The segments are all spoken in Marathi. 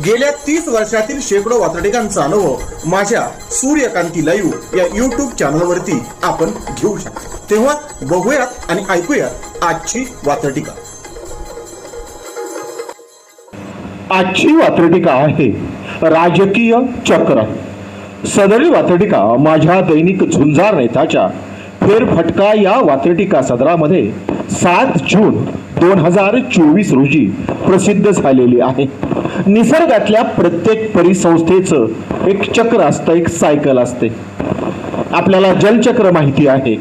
गेल्या तीस वर्षातील शेकडो वातडिकांचा अनुभव माझ्या सूर्यकांती लाईव्ह या युट्यूब चॅनलवरती आपण घेऊ शकतो. तेव्हा बघूयात आणि ऐकूयात आजची वातडिका आजची वात्रटिका आहे राजकीय चक्र. सदरी वात्रटिका माझ्या दैनिक झुंजार नेताच्या फेरफटका या वात्रटिका सदरामध्ये सात जून दोन हजार चोवीस रोजी प्रसिद्ध झालेली आहे. निसर्गातल्या प्रत्येक परिसंस्थेचं एक चक्र असतं एक सायकल असते. आपल्याला जलचक्र माहिती आहे.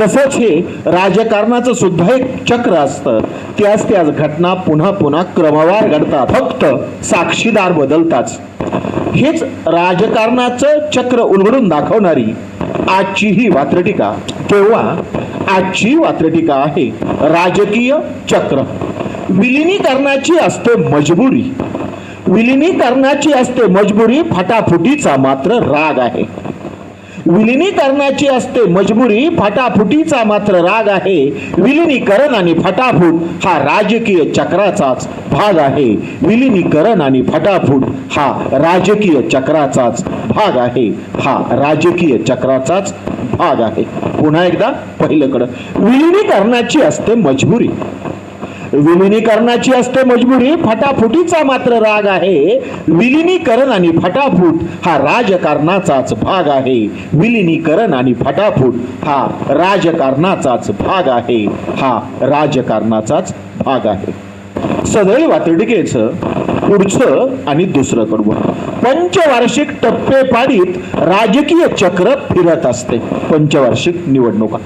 तसंच हे राजकारणाचं सुद्धा एक चक्र असतं. त्याच त्याच घटना पुन्हा पुन्हा क्रमवार घडतात. फक्त साक्षीदार बदलताच. हेच राजकारणाचं चक्र उलगडून दाखवणारी आजची ही वात्रटिका. तेव्हा आजची वात्रटिका आहे राजकीय चक्र. विलिनीकरणाची असते मजबुरी. विलिनीकरणाची असते मजबुरी फटाफुटीचा मात्र राग आहे. विलिनीकरणाची असते मजबुरी फटाफुटीचा मात्र राग आहे. विलिनीकरण आणि फटाफूट हा राजकीय चक्राचाच भाग आहे. विलिनीकरण आणि फटाफूट हा राजकीय चक्राचाच भाग आहे. हा राजकीय चक्राचाच भाग आहे. पुन्हा एकदा पहिल्याकडं विलिनीकरणाची असते मजबुरी. विलिनीकरणाची असते मजबुरी फटाफुटीचा मात्र राग आहे. विलिनीकरण आणि फटाफूट हा राजकारणाचाच भाग आहे. विलिनीकरण आणि फटाफूट हा राजकारणाचाच भाग आहे. हा राजकारणाचाच भाग आहे. सदैव वातडिकेचं पुढचं आणि दुसरं कडवं पंचवार्षिक टप्पे पाडीत राजकीय चक्र फिरत असते. पंचवार्षिक निवडणुका.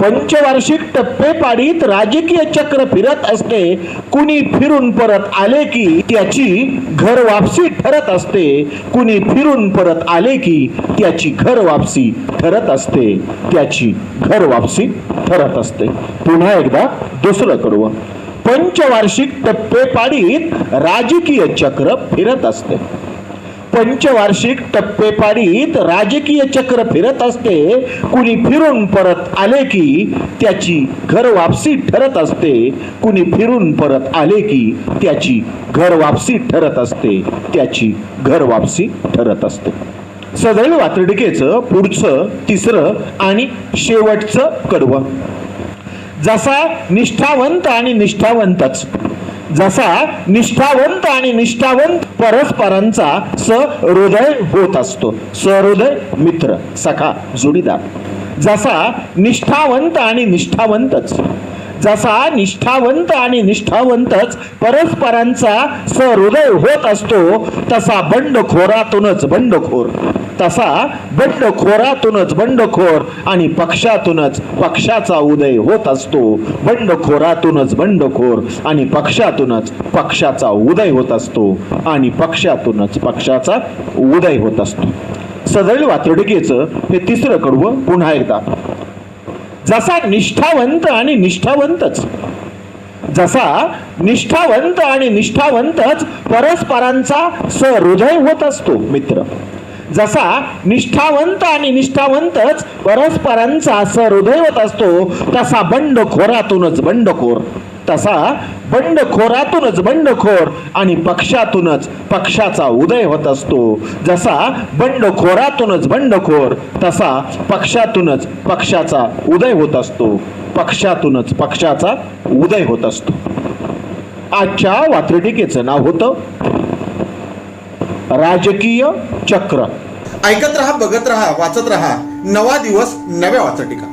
पंचवार्षिक टप्पे पाडीत राजकीय चक्र फिरत असते. कुणी फिरून परत आले की त्याची घर वापसी ठरत असते. कुणी फिरून परत आले की त्याची घर वापसी ठरत असते. त्याची घर वापसी ठरत असते. पुन्हा एकदा दुसरं कडवं पंचवार्षिक टप्पे पाडीत राजकीय चक्र फिरत असते. पंचवार्षिक टप्पे पाडीत राजकीय चक्र फिरत असते. कुणी फिरून परत आले की त्याची घर वापसी ठरत असते. कुणी फिरून परत आले की त्याची घर वापसी ठरत असते. त्याची घर वापसी ठरत असते. सदैव वातडिकेचं पुढचं तिसरं आणि शेवटचं कडवं. जसा निष्ठावंत आणि निष्ठावंतच. जसा निष्ठावंत आणि निष्ठावंत परस्परांचा सहृदय होत असतो. सहृदय मित्र सखा जोडीदार. जसा निष्ठावंत आणि निष्ठावंतच. जसा निष्ठावंत आणि निष्ठावंतच परस्परांचा सहृदय होत असतो तसा बंडखोरातूनच बंडखोर. तसा बंडखोरातूनच बंडखोर आणि पक्षातूनच पक्षाचा उदय होत असतो. बंडखोरातूनच बंडखोर आणि पक्षातूनच पक्षाचा उदय होत असतो आणि पक्षातूनच पक्षाचा उदय होत असतो. सदैव वातडिकेचं हे तिसरं कडवं पुन्हा एकदा. जसा निष्ठावंत आणि निष्ठावंतच. जसा निष्ठावंत आणि निष्ठावंतच परस्परांचा सहृदय होत असतो मित्र. जसा निष्ठावंत आणि निष्ठावंतच परस्परांचा सहृदय होत असतो तसा बंडखोरातूनच बंडखोर. तसा बंडखोरातूनच बंडखोर आणि पक्षातूनच पक्षाचा उदय होत असतो. जसा बंडखोरातूनच बंडखोर तसा पक्षातूनच पक्षाचा उदय होत असतो. पक्षातूनच पक्षाचा उदय होत असतो. आजच्या वात्रटिकेचं नाव होतं राजकीय चक्र. ऐकत रहा बघत रहा वाचत रहा. नवा दिवस नव्या वाचटिका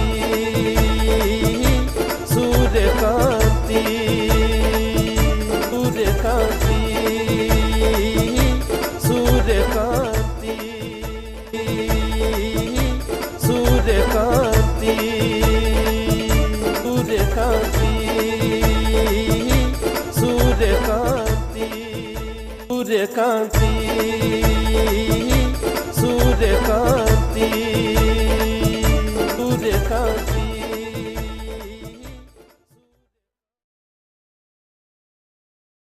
কাঁদি